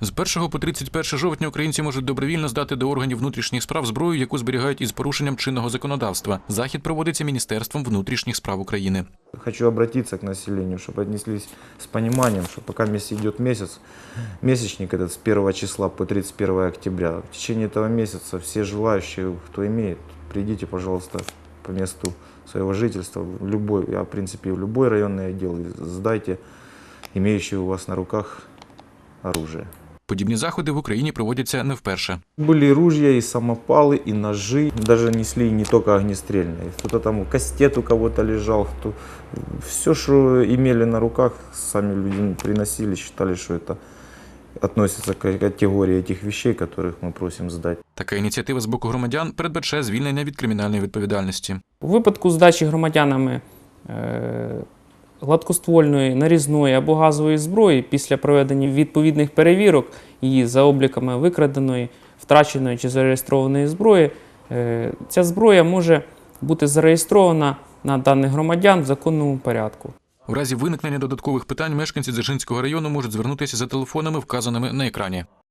З 1 по 31 жовтня українці можуть добровільно здати до органів внутрішніх справ зброю, яку зберігають із порушенням чинного законодавства. Захід проводиться Міністерством внутрішніх справ України. Хочу обратиться к населению, чтобы отнеслись с пониманием, что пока месяц идет месяц, месячник этот с 1 числа по 31 октября, в течение этого месяца все желающие, кто имеет, придите, пожалуйста, по месту своего жительства, в любой, я, в принципе, в любой районный отдел, и сдайте имеющие у вас на руках оружие. Подібні заходи в Україні проводяться не вперше. Были и ружья, и самопалы, и ножи. Даже несли не только огнестрельные. Кто-то там кастет у кого-то лежал. Кто... Все, что имели на руках, сами люди приносили, считали, что это относится к категории этих вещей, которых мы просим сдать. Така ініціатива з боку громадян передбачає звільнення від кримінальної відповідальності. У випадку здачі громадянами е, гладкоствольної, нарізної або газової зброї після проведення відповідних перевірок і за обліками викраденої, втраченої чи зареєстрованої зброї, е, ця зброя може бути зареєстрована на даних громадян в законному порядку. У разі виникнення додаткових питань мешканці Дзержинського району можуть звернутися за телефонами, вказаними на екрані.